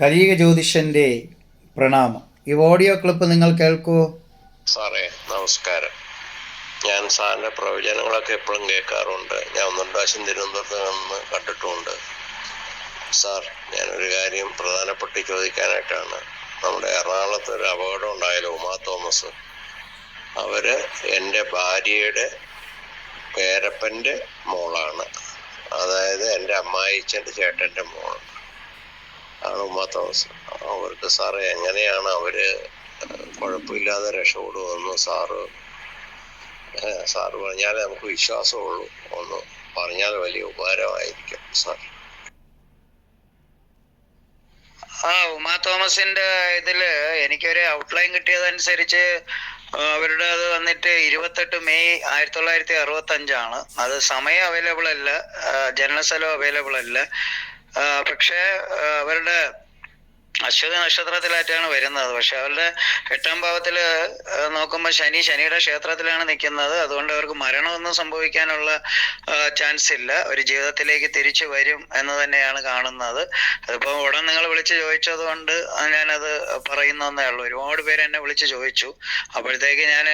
കലിയുഗ ജ്യോതിഷന്റെ പ്രണാമം. ഈ ഓഡിയോ ക്ലിപ്പ് നിങ്ങൾ കേൾക്കൂ. സാറേ നമസ്കാരം. ഞാൻ സാറിന്റെ പ്രവചനങ്ങളൊക്കെ എപ്പോഴും കേൾക്കാറുണ്ട്. ഞാൻ ഒന്നും പ്രാവശ്യം തിരുവനന്തപുരത്ത് നിന്ന് കണ്ടിട്ടുമുണ്ട്. സാർ ഞാനൊരു കാര്യം പ്രധാനപ്പെട്ട് ചോദിക്കാനായിട്ടാണ്. നമ്മുടെ എറണാകുളത്ത് ഒരു അപകടം ഉണ്ടായാലും ഉമാ തോമസ്. അവർ എന്റെ ഭാര്യയുടെ പേരപ്പന്റെ മോളാണ്. അതായത് എന്റെ അമ്മായിച്ചന്റെ ചേട്ടന്റെ മോൾ ആണ് ഉമാ തോമസ് അവർക്ക് സാറ് എങ്ങനെയാണ് അവർ കുഴപ്പമില്ലാതെ രക്ഷപ്പെടുമെന്ന് സാറ് സാറ് പറഞ്ഞാലേ നമുക്ക് വിശ്വാസമുള്ളൂ. ഒന്ന് പറഞ്ഞാൽ വലിയ ഉപകാരമായിരിക്കും സാർ. ആ ഉമാ തോമസിന്റെ ഇതിൽ എനിക്കൊരു ഔട്ട്ലൈൻ കിട്ടിയതനുസരിച്ച് അവരുടെ അത് വന്നിട്ട് ഇരുപത്തെട്ട് മെയ് ആയിരത്തി തൊള്ളായിരത്തി അറുപത്തി അഞ്ചാണ് അത് സമയം അവൈലബിൾ അല്ല ജനന ജനനസ്ഥലം അവൈലബിൾ അല്ല. പക്ഷേ അവരുടെ അശ്വതി നക്ഷത്രത്തിലായിട്ടാണ് വരുന്നത്. പക്ഷെ അവരുടെ എട്ടാം ഭാവത്തിൽ നോക്കുമ്പോൾ ശനി ശനിയുടെ ക്ഷേത്രത്തിലാണ് നിൽക്കുന്നത്. അതുകൊണ്ട് അവർക്ക് മരണമൊന്നും സംഭവിക്കാനുള്ള ചാൻസ് ഇല്ല. ഒരു ജീവിതത്തിലേക്ക് തിരിച്ചു വരും എന്ന് തന്നെയാണ് കാണുന്നത്. അതിപ്പോൾ ഉടൻ നിങ്ങൾ വിളിച്ച് ചോദിച്ചത് കൊണ്ട് ഞാനത് പറയുന്നതേ ഉള്ളൂ. ഒരുപാട് പേര് എന്നെ വിളിച്ച് ചോദിച്ചു. അപ്പോഴത്തേക്ക് ഞാൻ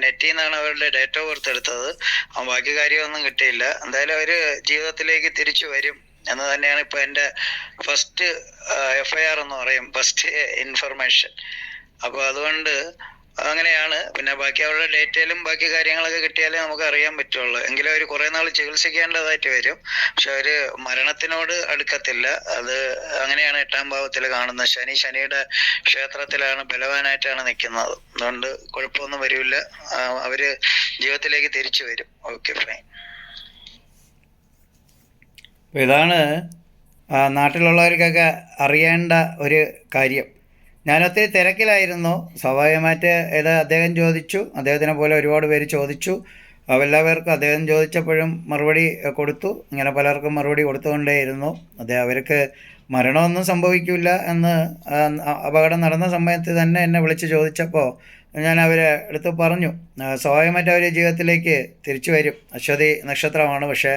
നെറ്റിൽ നിന്നാണ് അവരുടെ ഡേറ്റ് ഓഫ് ബർത്ത് എടുത്തത്. ബാക്കി കാര്യമൊന്നും കിട്ടിയില്ല. എന്തായാലും അവർ ജീവിതത്തിലേക്ക് തിരിച്ചു വരും. എന്ന് തന്നെയാണ് ഇപ്പൊ എന്റെ ഫസ്റ്റ് എഫ് ഐ ആർ എന്ന് പറയും ഫസ്റ്റ് ഇൻഫർമേഷൻ അപ്പൊ അതുകൊണ്ട് അങ്ങനെയാണ്. പിന്നെ ബാക്കി അവരുടെ ഡേറ്റയിലും ബാക്കി കാര്യങ്ങളൊക്കെ കിട്ടിയാലേ നമുക്ക് അറിയാൻ പറ്റുള്ളൂ. എങ്കിലും അവർ കുറെ നാൾ ചികിത്സിക്കേണ്ടതായിട്ട് വരും. പക്ഷെ അവർ മരണത്തിനോട് അടുക്കത്തില്ല. അത് അങ്ങനെയാണ് എട്ടാം ഭാവത്തിൽ കാണുന്നത്. ശനി ശനിയുടെ ക്ഷേത്രത്തിലാണ് ബലവാനായിട്ടാണ് നിൽക്കുന്നത് അതുകൊണ്ട് കുഴപ്പമൊന്നും വരില്ല. അവർ ജീവിതത്തിലേക്ക് തിരിച്ചു വരും. ഓക്കെ ഫൈൻ അപ്പോൾ ഇതാണ് നാട്ടിലുള്ളവർക്കൊക്കെ അറിയേണ്ട ഒരു കാര്യം. ഞാൻ ഒത്തിരി തിരക്കിലായിരുന്നു. സ്വാഭാവികമായിട്ട് ഇത് അദ്ദേഹം ചോദിച്ചു. അദ്ദേഹത്തിനെ പോലെ ഒരുപാട് പേര് ചോദിച്ചു. എല്ലാവർക്കും അദ്ദേഹം ചോദിച്ചപ്പോഴും മറുപടി കൊടുത്തു. ഇങ്ങനെ പലർക്കും മറുപടി കൊടുത്തുകൊണ്ടേയിരുന്നു. അതെ അവർക്ക് മരണമൊന്നും സംഭവിക്കില്ല എന്ന് അപകടം നടന്ന സമയത്ത് തന്നെ എന്നെ വിളിച്ച് ചോദിച്ചപ്പോൾ ഞാൻ അവരെ എടുത്ത് പറഞ്ഞു സ്വാഭാവികമായിട്ട് അവർ ജീവിതത്തിലേക്ക് തിരിച്ചു വരും. അശ്വതി നക്ഷത്രമാണ് പക്ഷേ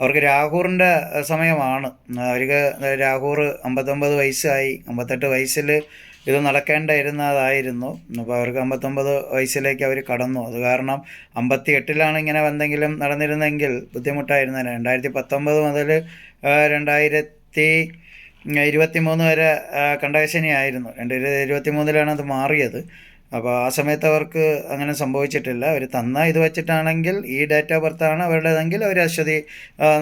അവർക്ക് രാഹൂറിന്റെ സമയമാണ്. അവർക്ക് രാഹൂർ അമ്പത്തൊമ്പത് വയസ്സായി. അമ്പത്തെട്ട് വയസ്സിൽ ഇത് നടക്കേണ്ടിയിരുന്നതായിരുന്നു. അപ്പോൾ അവർക്ക് അമ്പത്തൊമ്പത് വയസ്സിലേക്ക് അവർ കടന്നു. അത് കാരണം അമ്പത്തി എട്ടിലാണ് ഇങ്ങനെ എന്തെങ്കിലും നടന്നിരുന്നെങ്കിൽ ബുദ്ധിമുട്ടായിരുന്നു രണ്ടായിരത്തി പത്തൊമ്പത് മുതൽ രണ്ടായിരത്തി ഇരുപത്തി മൂന്ന് വരെ കണ്ടകശനി ആയിരുന്നു രണ്ടായിരത്തി ഇരുപത്തി മൂന്നിലാണ് അത് മാറിയത്. അപ്പോൾ ആ സമയത്ത് അവർക്ക് അങ്ങനെ സംഭവിച്ചിട്ടില്ല. അവർ തന്ന ഇത് വെച്ചിട്ടാണെങ്കിൽ ഈ ഡേറ്റ് ഓഫ് ആണ് അവരുടേതെങ്കിൽ അവർ അശ്വതി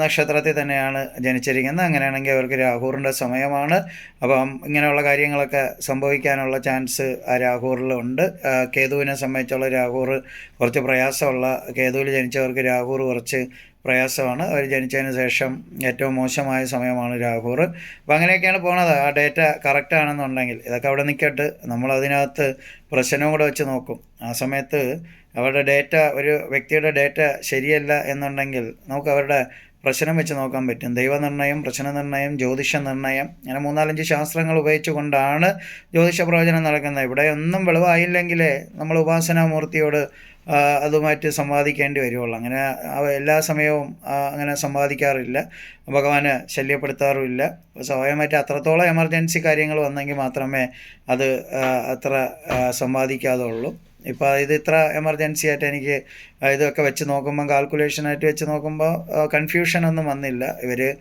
നക്ഷത്രത്തിൽ തന്നെയാണ് ജനിച്ചിരിക്കുന്നത്. അങ്ങനെയാണെങ്കിൽ അവർക്ക് രാഹൂറിന്റെ സമയമാണ്. അപ്പം ഇങ്ങനെയുള്ള കാര്യങ്ങളൊക്കെ സംഭവിക്കാനുള്ള ചാൻസ് ആ രാഹൂറിലുണ്ട് കേതുവിനെ സംബന്ധിച്ചുള്ള രാഹുർ കുറച്ച് പ്രയാസമുള്ള കേതുവിൽ ജനിച്ചവർക്ക് രാഹുർ കുറച്ച് പ്രയാസമാണ്. അവർ ജനിച്ചതിന് ശേഷം ഏറ്റവും മോശമായ സമയമാണ് രാഹുർ. അപ്പോൾ അങ്ങനെയൊക്കെയാണ് പോണത്. ആ ഡേറ്റ കറക്റ്റ് ആണെന്നുണ്ടെങ്കിൽ ഇതൊക്കെ അവിടെ നിൽക്കട്ട് നമ്മൾ അതിനകത്ത് പ്രശ്നവും കൂടെ വെച്ച് നോക്കും. ആ സമയത്ത് അവരുടെ ഡേറ്റ ഒരു വ്യക്തിയുടെ ഡേറ്റ ശരിയല്ല എന്നുണ്ടെങ്കിൽ നമുക്ക് അവരുടെ പ്രശ്നം വെച്ച് നോക്കാൻ പറ്റും. ദൈവനിർണയം പ്രശ്നനിർണയം ജ്യോതിഷ നിർണയം അങ്ങനെ മൂന്നാലഞ്ച് ശാസ്ത്രങ്ങൾ ഉപയോഗിച്ചുകൊണ്ടാണ് ജ്യോതിഷ പ്രവചനം നടക്കുന്നത്. ഇവിടെ ഒന്നും വെളിവായില്ലെങ്കിലേ നമ്മൾ ഉപാസനാമൂർത്തിയോട് അതുമായിട്ട് സംവാദിക്കേണ്ടി വരുള്ളൂ അങ്ങനെ എല്ലാ സമയവും അങ്ങനെ സംവാദിക്കാറില്ല. ഭഗവാന് ശല്യപ്പെടുത്താറുമില്ല. സ്വയമായിട്ട് അത്രത്തോളം എമർജൻസി കാര്യങ്ങൾ വന്നെങ്കിൽ മാത്രമേ അത് അത്ര സംവാദിക്കാതുള്ളൂ. ഇപ്പോൾ ഇത് ഇത്ര എമർജൻസി ആയിട്ട് എനിക്ക് ഇതൊക്കെ വെച്ച് നോക്കുമ്പം കാൽക്കുലേഷനായിട്ട് വെച്ച് നോക്കുമ്പോൾ കൺഫ്യൂഷൻ ഒന്നും വന്നില്ല. ഇവർ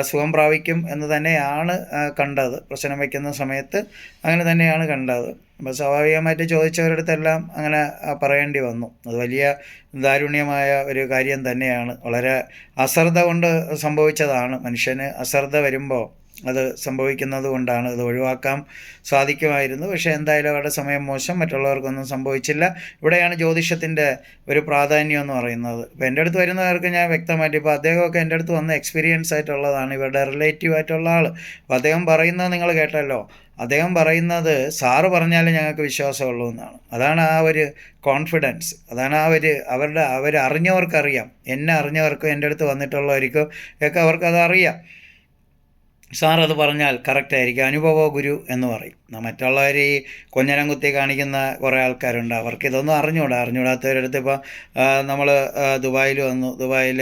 സുഖം പ്രാപിക്കും എന്ന് തന്നെയാണ് കണ്ടത്. പ്രശ്നം വയ്ക്കുന്ന സമയത്ത് അങ്ങനെ തന്നെയാണ് കണ്ടത്. അപ്പോൾ സ്വാഭാവികമായിട്ട് ചോദിച്ചവരുടെ അടുത്തെല്ലാം അങ്ങനെ പറയേണ്ടി വന്നു. അത് വലിയ ദാരുണ്യമായ ഒരു കാര്യം തന്നെയാണ്. വളരെ അശ്രദ്ധ കൊണ്ട് സംഭവിച്ചതാണ്. മനുഷ്യന് അശ്രദ്ധ വരുമ്പോൾ അത് സംഭവിക്കുന്നത് കൊണ്ടാണ് ഇത് ഒഴിവാക്കാൻ സാധിക്കുമായിരുന്നു. പക്ഷേ എന്തായാലും അവരുടെ സമയം മോശം മറ്റുള്ളവർക്കൊന്നും സംഭവിച്ചില്ല. ഇവിടെയാണ് ജ്യോതിഷത്തിന്റെ ഒരു പ്രാധാന്യം എന്ന് പറയുന്നത്. ഇപ്പോൾ എന്റെ അടുത്ത് വരുന്നവർക്ക് ഞാൻ വ്യക്തമായിട്ട് ഇപ്പോൾ അദ്ദേഹമൊക്കെ എന്റെ അടുത്ത് വന്ന എക്സ്പീരിയൻസ് ആയിട്ടുള്ളതാണ്. ഇവരുടെ റിലേറ്റീവ് ആയിട്ടുള്ള ആൾ അപ്പോൾ അദ്ദേഹം പറയുന്നത് നിങ്ങൾ കേട്ടല്ലോ. അദ്ദേഹം പറയുന്നത് സാറ് പറഞ്ഞാലേ ഞങ്ങൾക്ക് വിശ്വാസമുള്ളൂ എന്നാണ്. അതാണ് ആ ഒരു കോൺഫിഡൻസ് അതാണ് ആ ഒരു അവരുടെ അവർ അറിഞ്ഞവർക്കറിയാം എന്നെ അറിഞ്ഞവർക്കും എന്റെ അടുത്ത് വന്നിട്ടുള്ളവർക്കും ഒക്കെ അവർക്കത് അറിയാം സാർ അത് പറഞ്ഞാൽ കറക്റ്റ് ആയിരിക്കും. അനുഭവ ഗുരു എന്ന് പറയും. മറ്റുള്ളവർ ഈ കൊഞ്ഞനം കുത്തി കാണിക്കുന്ന കുറേ ആൾക്കാരുണ്ട്. അവർക്ക് ഇതൊന്നും അറിഞ്ഞൂടാ. അറിഞ്ഞൂടാത്തവരടുത്ത് ഇപ്പോൾ നമ്മൾ ദുബായിൽ വന്നു. ദുബായിൽ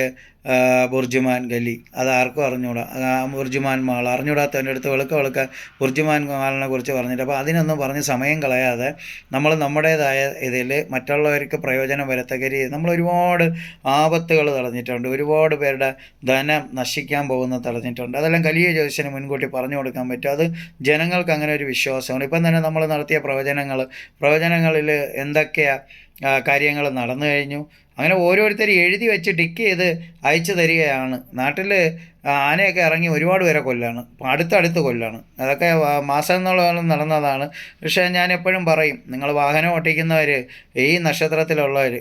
ബുർജുമാൻ ഗലി. അത് ആർക്കും അറിഞ്ഞൂടാ. BurJuman mall. അറിഞ്ഞൂടാത്തവന്റെ അടുത്ത് വെളുക്ക വെളുക്ക ബുർജുമാൻ മാളിനെ കുറിച്ച് പറഞ്ഞിട്ട് അപ്പോൾ അതിനൊന്നും പറഞ്ഞ് സമയം കളയാതെ നമ്മൾ നമ്മുടേതായ ഇതിൽ മറ്റുള്ളവർക്ക് പ്രയോജനം വരത്തക്ക രീതി നമ്മൾ ഒരുപാട് ആപത്തുകൾ തടഞ്ഞിട്ടുണ്ട്. ഒരുപാട് പേരുടെ ധനം നശിക്കാൻ പോകുന്ന തടഞ്ഞിട്ടുണ്ട്. അതെല്ലാം കലിയ ജ്യോതിഷന് മുൻകൂട്ടി പറഞ്ഞു കൊടുക്കാൻ പറ്റും. അത് ജനങ്ങൾക്ക് അങ്ങനെ ഒരു വിശ്വാസമാണ്. ഇപ്പം തന്നെ നമ്മൾ നടത്തിയ പ്രവചനങ്ങൾ പ്രവചനങ്ങളിൽ എന്തൊക്കെയാണ് കാര്യങ്ങൾ നടന്നു കഴിഞ്ഞു. അങ്ങനെ ഓരോരുത്തർ എഴുതി വെച്ച് ടിക്ക് ചെയ്ത് അയച്ചു തരികയാണ്. നാട്ടിൽ ആനയൊക്കെ ഇറങ്ങി ഒരുപാട് പേരെ കൊല്ലാണ്. അടുത്തടുത്ത് കൊല്ലാണ്. അതൊക്കെ മാസം മാസങ്ങളോളം നടന്നതാണ്. പക്ഷേ ഞാൻ എപ്പോഴും പറയും നിങ്ങൾ വാഹനം ഓട്ടിക്കുന്നവർ ഈ നക്ഷത്രത്തിലുള്ളവർ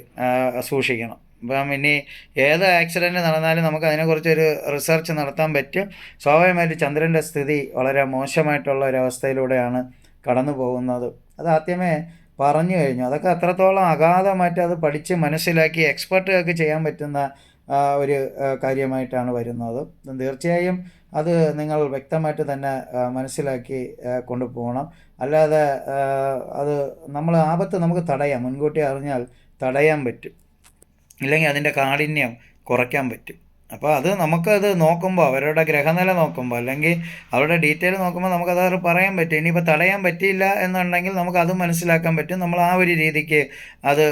സൂക്ഷിക്കണം. ഇപ്പം ഇനി ഏത് ആക്സിഡന്റ് നടന്നാലും നമുക്ക് അതിനെക്കുറിച്ചൊരു റിസർച്ച് നടത്താൻ പറ്റും. സ്വാഭാവികമായിട്ട് ചന്ദ്രന്റെ സ്ഥിതി വളരെ മോശമായിട്ടുള്ള ഒരവസ്ഥയിലൂടെയാണ് കടന്നു പോകുന്നത് അത് ആദ്യമേ പറഞ്ഞു കഴിഞ്ഞു. അതൊക്കെ അത്രത്തോളം അഗാധമായിട്ട് അത് പഠിച്ച് മനസ്സിലാക്കി എക്സ്പെർട്ടുകൾക്ക് ചെയ്യാൻ പറ്റുന്ന ഒരു കാര്യമായിട്ടാണ് വരുന്നത്. തീർച്ചയായും അത് നിങ്ങൾ വ്യക്തമായിട്ട് തന്നെ മനസ്സിലാക്കി കൊണ്ടുപോകണം. അല്ലാതെ അത് നമ്മൾ ആപത്ത് നമുക്ക് തടയാം. മുൻകൂട്ടി അറിഞ്ഞാൽ തടയാൻ പറ്റും. ഇല്ലെങ്കിൽ അതിന്റെ കാഠിന്യം കുറയ്ക്കാൻ പറ്റും. അപ്പോൾ അത് നമുക്കത് നോക്കുമ്പോൾ അവരുടെ ഗ്രഹനില നോക്കുമ്പോൾ അല്ലെങ്കിൽ അവരുടെ ഡീറ്റെയിൽ നോക്കുമ്പോൾ നമുക്കത് അവർ പറയാൻ പറ്റും. ഇനിയിപ്പോൾ തടയാൻ പറ്റിയില്ല എന്നുണ്ടെങ്കിൽ നമുക്ക് അത് മനസ്സിലാക്കാൻ പറ്റും. നമ്മൾ ആ ഒരു രീതിക്ക് അത്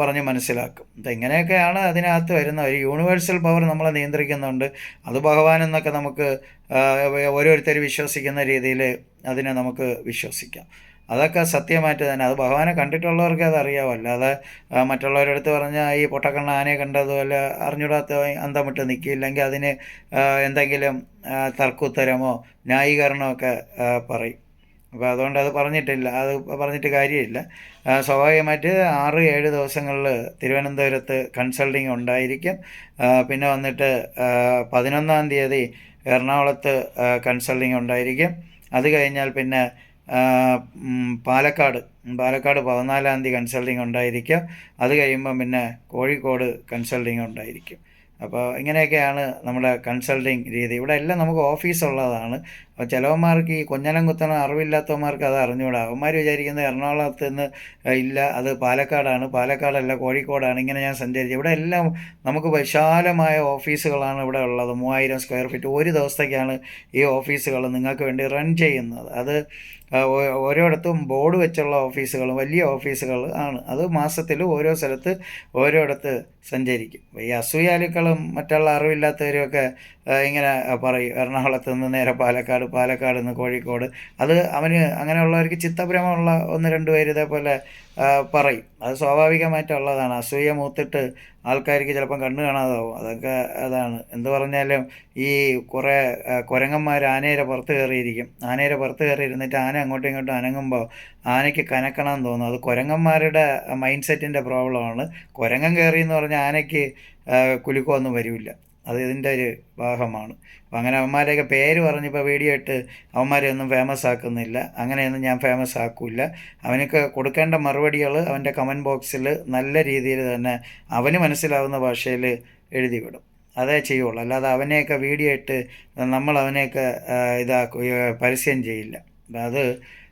പറഞ്ഞ് മനസ്സിലാക്കും. അപ്പം ഇങ്ങനെയൊക്കെയാണ് അതിനകത്ത് വരുന്ന ഒരു യൂണിവേഴ്സൽ പവർ നമ്മളെ നിയന്ത്രിക്കുന്നുണ്ട്. അത് ഭഗവാൻ എന്നൊക്കെ നമുക്ക് ഓരോരുത്തർ വിശ്വസിക്കുന്ന രീതിയിൽ അതിനെ നമുക്ക് വിശ്വസിക്കാം. അതൊക്കെ സത്യമായിട്ട് തന്നെ. അത് ഭഗവാനെ കണ്ടിട്ടുള്ളവർക്ക് അത് അറിയാവും അല്ലാതെ മറ്റുള്ളവരുടെ അടുത്ത് പറഞ്ഞാൽ ഈ പൊട്ടക്കണ്ണ ആനയെ കണ്ടതുപോലെ അറിഞ്ഞൂടാത്ത അന്തം വിട്ട് നിൽക്കില്ലെങ്കിൽ അതിന് എന്തെങ്കിലും തർക്കുത്തരമോ ന്യായീകരണമോ ഒക്കെ പറയും. അപ്പോൾ അതുകൊണ്ട് അത് പറഞ്ഞിട്ടില്ല. അത് പറഞ്ഞിട്ട് കാര്യമില്ല. സ്വാഭാവികമായിട്ട് ആറ് ഏഴ് ദിവസങ്ങളിൽ തിരുവനന്തപുരത്ത് കൺസൾട്ടിങ് ഉണ്ടായിരിക്കും. പിന്നെ വന്നിട്ട് പതിനൊന്നാം തീയതി എറണാകുളത്ത് കൺസൾട്ടിങ് ഉണ്ടായിരിക്കും. അത് കഴിഞ്ഞാൽ പിന്നെ പാലക്കാട് പാലക്കാട് പതിനാലാം തീയതി കൺസൾട്ടിങ് ഉണ്ടായിരിക്കും. അത് കഴിയുമ്പം പിന്നെ കോഴിക്കോട് കൺസൾട്ടിങ് ഉണ്ടായിരിക്കും. അപ്പോൾ ഇങ്ങനെയൊക്കെയാണ് നമ്മുടെ കൺസൾട്ടിങ് രീതി. ഇവിടെ എല്ലാം നമുക്ക് ഓഫീസ് ഉള്ളതാണ്. അപ്പോൾ ചിലവന്മാർക്ക് ഈ കൊഞ്ഞനം കുത്തണം അറിവില്ലാത്തവന്മാർക്ക് അത് അറിഞ്ഞുകൂടാ. അവന്മാർ വിചാരിക്കുന്നത് എറണാകുളത്ത് നിന്ന് ഇല്ല അത് പാലക്കാടാണ്. പാലക്കാടല്ല കോഴിക്കോടാണ്. ഇങ്ങനെ ഞാൻ സഞ്ചരിച്ചു ഇവിടെ എല്ലാം നമുക്ക് വിശാലമായ ഓഫീസുകളാണ് ഇവിടെ ഉള്ളത്. മൂവായിരം സ്ക്വയർ ഫീറ്റ് ഒരു ദിവസത്തേക്കാണ് ഈ ഓഫീസുകൾ നിങ്ങൾക്ക് വേണ്ടി റൺ ചെയ്യുന്നത്. അത് ഓരോയിടത്തും ബോർഡ് വെച്ചുള്ള ഓഫീസുകൾ വലിയ ഓഫീസുകൾ ആണ്. അത് മാസത്തിൽ ഓരോ സ്ഥലത്ത് ഓരോയിടത്ത് സഞ്ചരിക്കും. ഈ അസൂയാലുക്കളും മറ്റുള്ള അറിവില്ലാത്തവരുമൊക്കെ ഇങ്ങനെ പറയും. എറണാകുളത്ത് നിന്ന് നേരെ പാലക്കാട് പാലക്കാട് നിന്ന് കോഴിക്കോട്. അത് അവന് അങ്ങനെയുള്ളവർക്ക് ചിത്തഭ്രമമുള്ള ഒന്ന് രണ്ട് പേര് ഇതേപോലെ പറയും. അത് സ്വാഭാവികമായിട്ടുള്ളതാണ്. അസൂയ മൂത്തിട്ട് ആൾക്കാർക്ക് ചിലപ്പം കണ്ണ് കാണാതാവും. അതൊക്കെ അതാണ്. എന്ത് പറഞ്ഞാലും ഈ കുറേ കുരങ്ങന്മാർ ആനയുടെ പുറത്ത് കയറിയിരിക്കും. ആനയുടെ പുറത്ത് കയറി ഇരുന്നിട്ട് ആന അങ്ങോട്ടും ഇങ്ങോട്ടും അനങ്ങുമ്പോൾ ആനയ്ക്ക് കനക്കണം തോന്നും. അത് കുരങ്ങന്മാരുടെ മൈൻഡ് സെറ്റിന്റെ പ്രോബ്ലമാണ്. കുരങ്ങൻ കയറി എന്ന് പറഞ്ഞാൽ ആനയ്ക്ക് കുലുക്കമൊന്നും വരില്ല. അത് ഇതിന്റെ ഒരു ഭാഗമാണ്. അപ്പം അങ്ങനെ അവന്മാരെയൊക്കെ പേര് പറഞ്ഞിപ്പോൾ വീഡിയോ ഇട്ട് അവന്മാരെ ഒന്നും ഫേമസ് ആക്കുന്നില്ല. അങ്ങനെയൊന്നും ഞാൻ ഫേമസ് ആക്കില്ല. അവനൊക്കെ കൊടുക്കേണ്ട മറുപടികൾ അവന്റെ കമന്റ് ബോക്സിൽ നല്ല രീതിയിൽ തന്നെ അവന് മനസ്സിലാവുന്ന ഭാഷയിൽ എഴുതി വിടും അതേ ചെയ്യുള്ളൂ. അല്ലാതെ അവനെയൊക്കെ വീഡിയോ ഇട്ട് നമ്മൾ അവനെയൊക്കെ ഇതാക്കുക ഇതാക്കും പരസ്യം ചെയ്യില്ല. അത്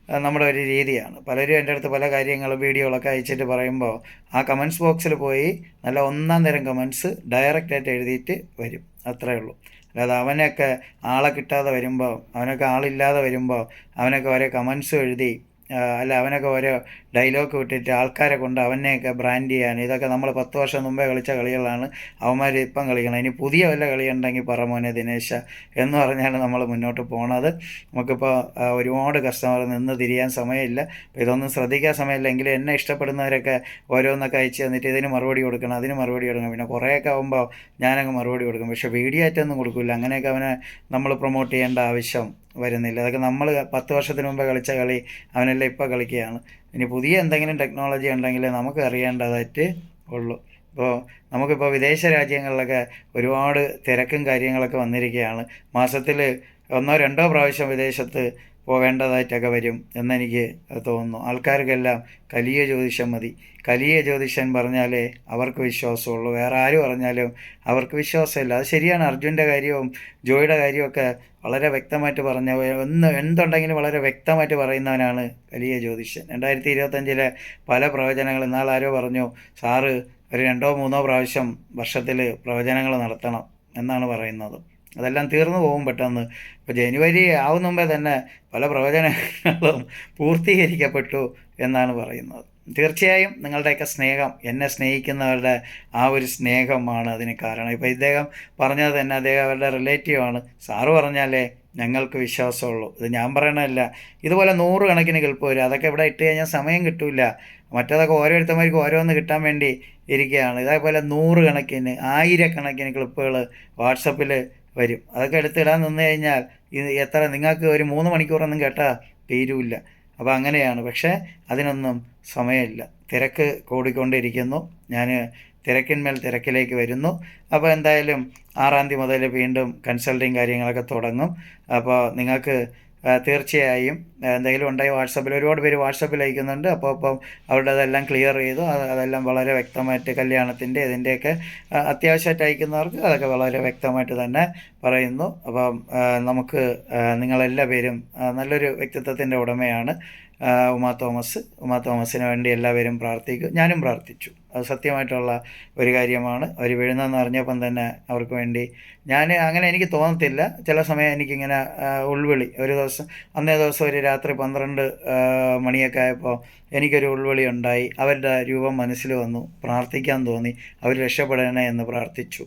നമ്മുടെ ഒരു രീതിയാണ്. പലരും എന്റെ അടുത്ത് പല കാര്യങ്ങളും വീഡിയോകളൊക്കെ അയച്ചിട്ട് പറയുമ്പോൾ ആ കമൻസ് ബോക്സിൽ പോയി നല്ല ഒന്നാം തരം കമൻസ് ഡയറക്റ്റായിട്ട് എഴുതിയിട്ട് വരും. അത്രയേ ഉള്ളൂ. അല്ലാതെ അവനൊക്കെ ആളെ കിട്ടാതെ വരുമ്പോൾ അവനൊക്കെ ആളില്ലാതെ വരുമ്പോൾ അവനൊക്കെ ഓരോ കമൻസ് എഴുതി അല്ല അവനൊക്കെ ഓരോ ഡയലോഗ് വിട്ടിട്ട് ആൾക്കാരെ കൊണ്ട് അവനെയൊക്കെ ബ്രാൻഡ് ചെയ്യാൻ. ഇതൊക്കെ നമ്മൾ പത്ത് വർഷം മുമ്പേ കളിച്ച കളികളാണ്. അവന്മാർ ഇപ്പം കളിക്കണം. ഇനി പുതിയ വല്ല കളിയുണ്ടെങ്കിൽ പറ മോനെ ദിനേശ എന്ന് പറഞ്ഞാണ് നമ്മൾ മുന്നോട്ട് പോണത്. നമുക്കിപ്പോൾ ഒരുപാട് കസ്റ്റമർ നിന്ന് തിരിയാൻ സമയമില്ല. അപ്പോൾ ഇതൊന്നും ശ്രദ്ധിക്കാൻ സമയമില്ല. എങ്കിലും എന്നെ ഇഷ്ടപ്പെടുന്നവരൊക്കെ ഓരോന്നൊക്കെ അയച്ച് തന്നിട്ട് ഇതിന് മറുപടി കൊടുക്കണം അതിന് മറുപടി കൊടുക്കണം. പിന്നെ കുറേയൊക്കെ ആകുമ്പോൾ ഞാനങ്ങ് മറുപടി കൊടുക്കും. പക്ഷേ വീഡിയോ ആയിട്ടൊന്നും കൊടുക്കില്ല അങ്ങനെയൊക്കെ അവനെ നമ്മൾ പ്രൊമോട്ട് ചെയ്യേണ്ട ആവശ്യം വരുന്നില്ല. അതൊക്കെ നമ്മൾ പത്ത് വർഷത്തിന് മുമ്പ് കളിച്ച കളി അവനെല്ലാം ഇപ്പോൾ കളിക്കുകയാണ്. ഇനി പുതിയ എന്തെങ്കിലും ടെക്നോളജി ഉണ്ടെങ്കിൽ നമുക്ക് അറിയേണ്ടതായിട്ട് ഉള്ളൂ. ഇപ്പോൾ നമുക്കിപ്പോൾ വിദേശ രാജ്യങ്ങളിലൊക്കെ ഒരുപാട് തിരക്കും കാര്യങ്ങളൊക്കെ വന്നിരിക്കുകയാണ്. മാസത്തിൽ ഒന്നോ രണ്ടോ പ്രാവശ്യം വിദേശത്ത് പോകേണ്ടതായിട്ടൊക്കെ വരും എന്നെനിക്ക് തോന്നുന്നു. ആൾക്കാർക്കെല്ലാം കലിയ ജ്യോതിഷം മതി. കലിയ ജ്യോതിഷൻ പറഞ്ഞാലേ അവർക്ക് വിശ്വാസമുള്ളൂ. വേറെ ആര് പറഞ്ഞാലും അവർക്ക് വിശ്വാസമില്ല. അത് ശരിയാണ്. അർജുന്റെ കാര്യവും ജോയിയുടെ കാര്യമൊക്കെ വളരെ വ്യക്തമായിട്ട് പറഞ്ഞ ഒന്ന് എന്തുണ്ടെങ്കിലും വളരെ വ്യക്തമായിട്ട് പറയുന്നവനാണ് കലിയ ജ്യോതിഷൻ രണ്ടായിരത്തി ഇരുപത്തഞ്ചിലെ പല പ്രവചനങ്ങളും ഇന്നാൾ ആരോ പറഞ്ഞു സാറ് ഒരു രണ്ടോ മൂന്നോ പ്രാവശ്യം വർഷത്തിൽ പ്രവചനങ്ങൾ നടത്തണം എന്നാണ് പറയുന്നത്. അതെല്ലാം തീർന്നു പോകും പെട്ടെന്ന്. ഇപ്പോൾ ജനുവരി ആവുന്ന മുമ്പേ തന്നെ പല പ്രവചനങ്ങളും പൂർത്തീകരിക്കപ്പെട്ടു എന്നാണ് പറയുന്നത്. തീർച്ചയായും നിങ്ങളുടെയൊക്കെ സ്നേഹം എന്നെ സ്നേഹിക്കുന്നവരുടെ ആ ഒരു സ്നേഹമാണ് അതിന് കാരണം. ഇപ്പോൾ ഇദ്ദേഹം പറഞ്ഞത് തന്നെ അദ്ദേഹം അവരുടെ റിലേറ്റീവാണ് സാറ് പറഞ്ഞാലേ ഞങ്ങൾക്ക് വിശ്വാസമുള്ളൂ. ഇത് ഞാൻ പറയണമല്ല ഇതുപോലെ നൂറുകണക്കിന് കിളിപ്പ് വരും. അതൊക്കെ ഇവിടെ ഇട്ട് കഴിഞ്ഞാൽ സമയം കിട്ടില്ല മറ്റേതൊക്കെ ഓരോരുത്തന്മാർക്ക് ഓരോന്ന് കിട്ടാൻ വേണ്ടി ഇരിക്കുകയാണ്. ഇതേപോലെ നൂറുകണക്കിന് ആയിരക്കണക്കിന് ക്ലിപ്പുകൾ വാട്സപ്പിൽ വരും. അതൊക്കെ എടുത്തിടാൻ നിന്ന് കഴിഞ്ഞാൽ ഇത് എത്ര നിങ്ങൾക്ക് ഒരു മൂന്ന് മണിക്കൂറൊന്നും കേട്ടാൽ തീരുമില്ല അപ്പോൾ അങ്ങനെയാണ്. പക്ഷേ അതിനൊന്നും സമയമില്ല. തിരക്ക് കൂടിക്കൊണ്ടിരിക്കുന്നു. ഞാൻ തിരക്കിന്മേൽ തിരക്കിലേക്ക് വരുന്നു. അപ്പോൾ എന്തായാലും ആറാം തീയതി മുതൽ വീണ്ടും കൺസൾട്ടിങ് കാര്യങ്ങളൊക്കെ തുടങ്ങും. അപ്പോൾ നിങ്ങൾക്ക് തീർച്ചയായും. എന്തെങ്കിലും ഉണ്ടായി വാട്സപ്പിൽ ഒരുപാട് പേര് വാട്സപ്പിൽ അയക്കുന്നുണ്ട്. അപ്പോൾ അപ്പം അവരുടെ അതെല്ലാം ക്ലിയർ ചെയ്തു. അത് അതെല്ലാം വളരെ വ്യക്തമായിട്ട് കല്യാണത്തിന്റെ ഇതിന്റെയൊക്കെ അത്യാവശ്യമായിട്ട് അയക്കുന്നവർക്ക് അതൊക്കെ വളരെ വ്യക്തമായിട്ട് തന്നെ പറയുന്നു. അപ്പം നമുക്ക് നിങ്ങളെല്ലാ പേരും നല്ലൊരു വ്യക്തിത്വത്തിന്റെ ഉടമയാണ് ഉമാ തോമസ്. ഉമാ തോമസിന് വേണ്ടി എല്ലാവരും പ്രാർത്ഥിക്കും. ഞാനും പ്രാർത്ഥിച്ചു. അത് സത്യമായിട്ടുള്ള ഒരു കാര്യമാണ്. അവർ വീഴുന്നതെന്ന് അറിഞ്ഞപ്പം തന്നെ അവർക്ക് വേണ്ടി ഞാൻ അങ്ങനെ എനിക്ക് തോന്നത്തില്ല. ചില സമയം എനിക്കിങ്ങനെ ഉൾവിളി. ഒരു ദിവസം അന്നേ ദിവസം ഒരു രാത്രി പന്ത്രണ്ട് മണിയൊക്കെ ആയപ്പോൾ എനിക്കൊരു ഉൾവിളി ഉണ്ടായി. അവരുടെ രൂപം മനസ്സിൽ വന്നു. പ്രാർത്ഥിക്കാൻ തോന്നി. അവർ രക്ഷപ്പെടണേ എന്ന് പ്രാർത്ഥിച്ചു.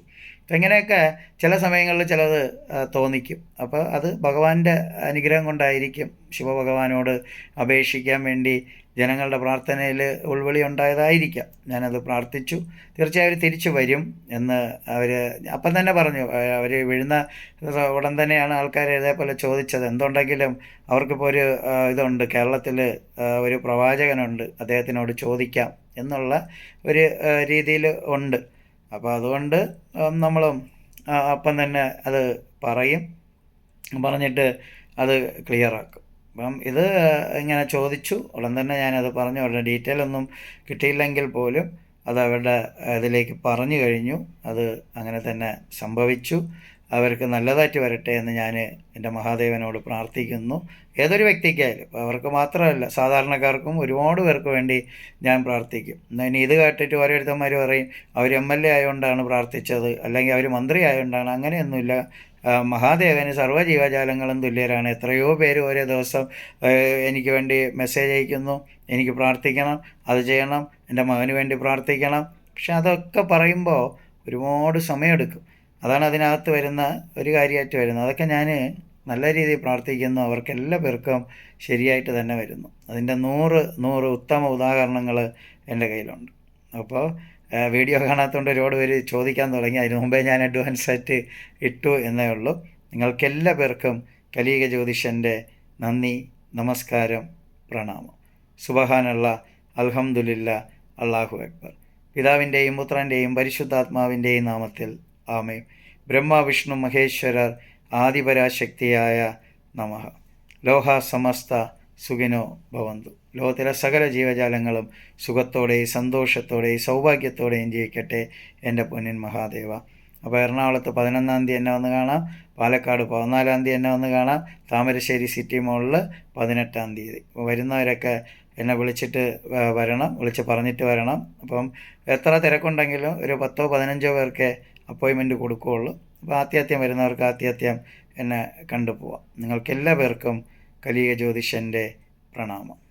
ഇങ്ങനെയൊക്കെ ചില സമയങ്ങളിൽ ചിലത് തോന്നിക്കും. അപ്പോൾ അത് ഭഗവാന്റെ അനുഗ്രഹം കൊണ്ടായിരിക്കും. ശിവഭഗവാനോട് അപേക്ഷിക്കാൻ വേണ്ടി ജനങ്ങളുടെ പ്രാർത്ഥനയിൽ ഉൾവിളി ഉണ്ടായതായിരിക്കാം. ഞാനത് പ്രാർത്ഥിച്ചു. തീർച്ചയായും അവർ തിരിച്ചു വരും എന്ന് അവർ അപ്പം തന്നെ പറഞ്ഞു. അവർ വീഴുന്ന ഉടൻ തന്നെയാണ് ആൾക്കാർ ഇതേപോലെ ചോദിച്ചത്. എന്തുണ്ടെങ്കിലും അവർക്കിപ്പോൾ ഒരു ഇതുണ്ട്. കേരളത്തിൽ ഒരു പ്രവാചകനുണ്ട്. അദ്ദേഹത്തിനോട് ചോദിക്കാം എന്നുള്ള ഒരു രീതിയിൽ ഉണ്ട്. അപ്പോൾ അതുകൊണ്ട് നമ്മളും അപ്പം തന്നെ അത് പറയും. പറഞ്ഞിട്ട് അത് ക്ലിയർ ആക്കും അപ്പം ഇത് ഇങ്ങനെ ചോദിച്ചു. ഉടൻ തന്നെ ഞാനത് പറഞ്ഞു. അവരുടെ ഡീറ്റെയിൽ ഒന്നും കിട്ടിയില്ലെങ്കിൽ പോലും അത് അവരുടെ ഇതിലേക്ക് പറഞ്ഞു കഴിഞ്ഞു. അത് അങ്ങനെ തന്നെ സംഭവിച്ചു. അവർക്ക് നല്ലതായിട്ട് വരട്ടെ എന്ന് ഞാൻ എന്റെ മഹാദേവനോട് പ്രാർത്ഥിക്കുന്നു. ഏതൊരു വ്യക്തിക്കായാലും ഇപ്പോൾ അവർക്ക് മാത്രമല്ല സാധാരണക്കാർക്കും ഒരുപാട് പേർക്ക് വേണ്ടി ഞാൻ പ്രാർത്ഥിക്കും. ഇനി ഇത് കേട്ടിട്ട് ഓരോരുത്തന്മാർ പറയും അവർ എം എൽ എ ആയതുകൊണ്ടാണ് പ്രാർത്ഥിച്ചത് അല്ലെങ്കിൽ അവർ മന്ത്രി ആയതുകൊണ്ടാണ് അങ്ങനെയൊന്നുമില്ല. മഹാദേവന് സർവ ജീവജാലങ്ങളും തുല്യരാണ്. എത്രയോ പേര് ഓരോ ദിവസം എനിക്ക് വേണ്ടി മെസ്സേജ് അയക്കുന്നു. എനിക്ക് പ്രാർത്ഥിക്കണം അത് ചെയ്യണം എന്റെ മകന് വേണ്ടി പ്രാർത്ഥിക്കണം. പക്ഷെ അതൊക്കെ പറയുമ്പോൾ ഒരുപാട് സമയമെടുക്കും. അതാണ് അതിനകത്ത് വരുന്ന ഒരു കാര്യമായിട്ട് വരുന്നത്. അതൊക്കെ ഞാൻ നല്ല രീതിയിൽ പ്രാർത്ഥിക്കുന്നു. അവർക്ക് എല്ലാ പേർക്കും ശരിയായിട്ട് തന്നെ വരുന്നു. അതിന്റെ നൂറ് നൂറ് ഉത്തമ ഉദാഹരണങ്ങൾ എന്റെ കയ്യിലുണ്ട്. അപ്പോൾ വീഡിയോ കാണാത്തതുകൊണ്ട് ഒരുപാട് പേര് ചോദിക്കാൻ തുടങ്ങി. അതിന് മുമ്പേ ഞാൻ അഡ്വാൻസ് ആയിട്ട് ഇട്ടു എന്നേ ഉള്ളൂ. നിങ്ങൾക്കെല്ലാ പേർക്കും കലീക ജ്യോതിഷന്റെ നന്ദി നമസ്കാരം പ്രണാമം. സുബഹാനുള്ള അൽഹമുല്ല അള്ളാഹു അക്ബർ. പിതാവിന്റെയും പുത്രന്റെയും പരിശുദ്ധാത്മാവിന്റെയും നാമത്തിൽ ആമയും ബ്രഹ്മ വിഷ്ണു മഹേശ്വരർ ആദിപരാശക്തിയായ നമഃ ലോഹ സമസ്ത സുഖിനോ ഭവന്തു. ലോകത്തിലെ സകല ജീവജാലങ്ങളും സുഖത്തോടെയും സന്തോഷത്തോടെ സൗഭാഗ്യത്തോടെയും ജീവിക്കട്ടെ എന്റെ പൊന്നിൻ മഹാദേവ. അപ്പോൾ എറണാകുളത്ത് പതിനൊന്നാം തീയതി എന്നെ വന്ന് കാണാം. പാലക്കാട് പതിനാലാം തീയതി എന്നെ വന്ന് കാണാം. താമരശ്ശേരി സിറ്റി മോളിൽ പതിനെട്ടാം തീയതി. വരുന്നവരൊക്കെ എന്നെ വിളിച്ചിട്ട് വരണം. വിളിച്ച് പറഞ്ഞിട്ട് വരണം. അപ്പം എത്ര തിരക്കുണ്ടെങ്കിലും ഒരു പത്തോ പതിനഞ്ചോ പേർക്ക് അപ്പോയിൻമെന്റ് കൊടുക്കുകയുള്ളൂ. അപ്പോൾ ആത്യാത്യം വരുന്നവർക്ക് ആത്യാത്യം എന്നെ കണ്ടുപോവാം. നിങ്ങൾക്ക് നിങ്ങൾക്കെല്ലാ പേർക്കും കലിക ജ്യോതിഷന്റെ പ്രണാമം.